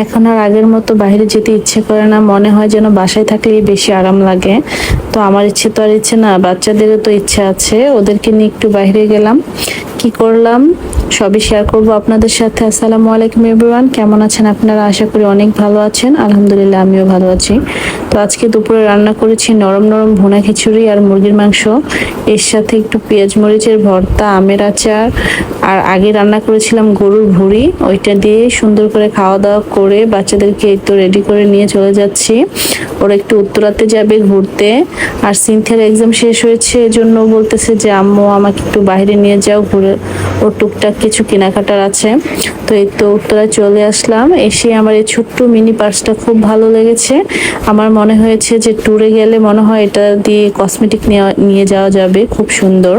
এখন আর আগের মতো বাইরে যেতে ইচ্ছে করে না। মনে হয় যেন বাসায় থাকলেই বেশি আরাম লাগে। তো আমার ইচ্ছে তো আর ইচ্ছে না, বাচ্চাদেরও তো ইচ্ছে আছে। ওদেরকে নিয়ে একটু বাইরে গেলাম। কি করলাম? সবই শেয়ার করব আপনাদের সাথে। আসসালামু আলাইকুম এভরিওয়ান কেমন আছেন আপনারা? আশা করি অনেক ভালো আছেন। আলহামদুলিল্লাহ, আমিও ভালো আছি। তো আজকে দুপুরে রান্না করেছি নরম নরম ভুনা খিচুড়ি আর মুরগির মাংস। এর সাথে একটু পেঁয়াজ মরিচের ভর্তা, আমের আচার আর আগে রান্না করেছিলাম গরুর ভুড়ি। ওইটা দিয়ে সুন্দর করে খাওয়া দাওয়া করে বাচ্চাদেরকে একটু রেডি করে নিয়ে চলে যাচ্ছি। ওরা একটু উত্তরাতে যাবে ঘুরতে। আর সিনথিয়ার এক্সাম শেষ হয়েছে, এজন্য বলতেছে যে, আম্মু, আমাকে একটু বাইরে নিয়ে যাও, ঘুরে ওর টুকটাক কিছু কেনাকাটার আছে। তো এই তো উত্তরায় চলে আসলাম। এসে আমার এই ছোট্ট মিনি পার্সটা খুব ভালো লেগেছে। আমার মনে হয়েছে যে ট্যুরে গেলে মনে হয় এটা দিয়ে কসমেটিক নিয়ে যাওয়া যাবে, খুব সুন্দর।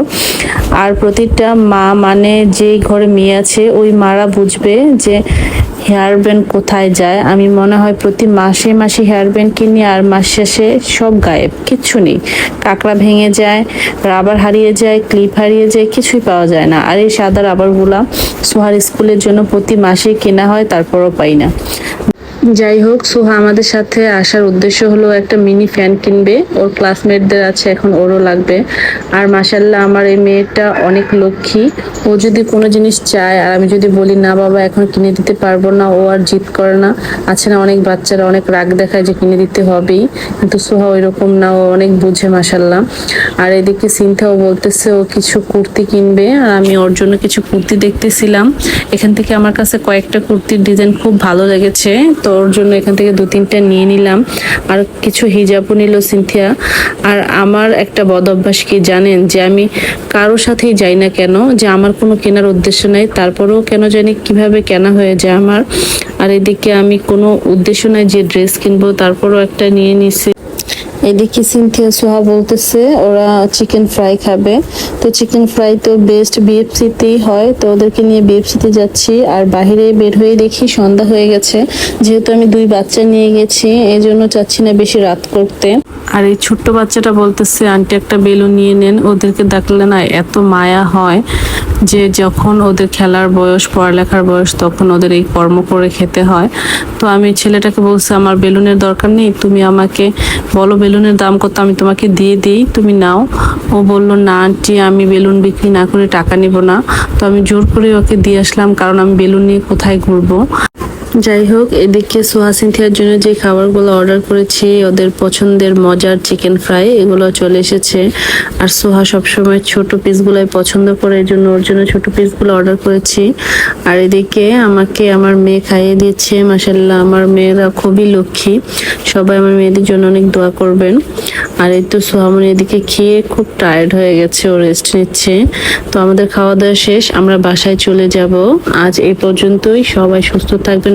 আর প্রতিটা মা মানে যেই ঘরে মেয়ে আছে, ওই মারা বুঝবে যে হেয়ার ব্যান্ড কোথায় যায়। আমি মনে হয় প্রতি মাসে মাসে হেয়ার ব্যান্ড কিনি আর মাস শেষে সব গায়েব, কিচ্ছু নেই। কাঁকড়া ভেঙে যায় রাবার হারিয়ে যায় ক্লিপ হারিয়ে যায়, কিছুই পাওয়া যায় না। আর এই সাদা রাবারগুলা সোহার স্কুলের জন্য প্রতি মাসে কেনা হয়, তারপরও পাই না। যাই হোক, সোহা আমাদের সাথে আসার উদ্দেশ্য হলো একটা মিনি ফ্যান কিনবে। ওর ক্লাসমেটদের আছে, এখন ওরও লাগবে। আর মাসাল্লাহ আমার এই মেয়েটা অনেক লক্ষ্মী। ও যদি কোনো জিনিস চায়, আর আমি যদি বলি, না বাবা, এখন কিনে দিতে পারব না, ও আর জিদ করে না। আছে না, অনেক বাচ্চারা অনেক রাগ দেখায় যে কিনে দিতে হবেই। কিন্তু সোহা ওই রকম না, ও অনেক বুঝে মাসাল্লাহ আর এদিকে সিনথাও বলতেছে, ও কিছু কুর্তি কিনবে। আর আমি ওর জন্য কিছু কুর্তি দেখতেছিলাম। এখান থেকে আমার কাছে কয়েকটা কুর্তির ডিজাইন খুব ভালো লেগেছে। তো ওর জন্য এখান থেকে দু তিনটা নিয়ে নিলাম। আর কিছু হিজাবও নিল সিনথিয়া। আর আমার একটা বদ অভ্যাস কি জানেন? যে আমি কারোর সাথেই যাই না কেন, যে আমার কোনো কেনার উদ্দেশ্য নেই, তারপরেও কেন জানি কীভাবে কেনা হয়ে যায় আমার। আর এদিকে আমি কোনো উদ্দেশ্য নাই যে ড্রেস কিনবো, তারপরও একটা নিয়ে নিছি। এদিকে সিনথিয়া সোহা বলতেছে, ওরা চিকেন ফ্রাই খাবে। তো চিকেন ফ্রাই তো বেস্ট বিএফসিতেই হয়, তো ওদেরকে নিয়ে বিএফসিতে যাচ্ছি। আর বাইরে বের হয়ে দেখি সন্ধ্যা হয়ে গেছে। যেহেতু আমি দুই বাচ্চা নিয়ে গেছি এই জন্য চাচ্ছি না বেশি রাত করতে। আর এই ছোট্ট বাচ্চাটা বলতেছে, আন্টি, একটা বেলুন নিয়ে নেন। ওদেরকে ডাকলে না এত মায়া হয় যে যখন ওদের খেলার বয়স, পড়ালেখার বয়স, তখন ওদের এই কর্ম করে খেতে হয়। তো আমি ছেলেটাকে বলছি, আমার বেলুনের দরকার নেই, তুমি আমাকে বলো বেলুনের দাম কত, আমি তোমাকে দিয়ে দিই, তুমি নাও। ও বলল, না আন্টি, আমি বেলুন বিক্রি না করে টাকা নিব না। তো আমি জোর করে ওকে দিয়ে আসলাম, কারণ আমি বেলুন নিয়ে কোথায় ঘুরবো? যাই হোক এদিকে সোহা সিনথিয়ার জন্য যে খাবারগুলো অর্ডার করেছি, ওদের পছন্দের মজার চিকেন ফ্রাই, এগুলো চলে এসেছে। আর সোহা সবসময় ছোট পিসগুলোই পছন্দ করে, এই জন্য ওর জন্য ছোট পিসগুলো অর্ডার করেছি। আর এদিকে আমাকে আমার মেয়ে খাইয়ে দিচ্ছে মাসাল্লাহ আমার মেয়েরা খুবই লক্ষ্মী। সবাই আমার মেয়েদের জন্য অনেক দোয়া করবেন। আর এই তো সোহামনি এদিকে খেয়ে খুব টায়ার্ড হয়ে গেছে, ও রেস্ট নিচ্ছে। তো আমাদের খাওয়া দাওয়া শেষ, আমরা বাসায় চলে যাব। আজ এই পর্যন্তই, সবাই সুস্থ থাকবেন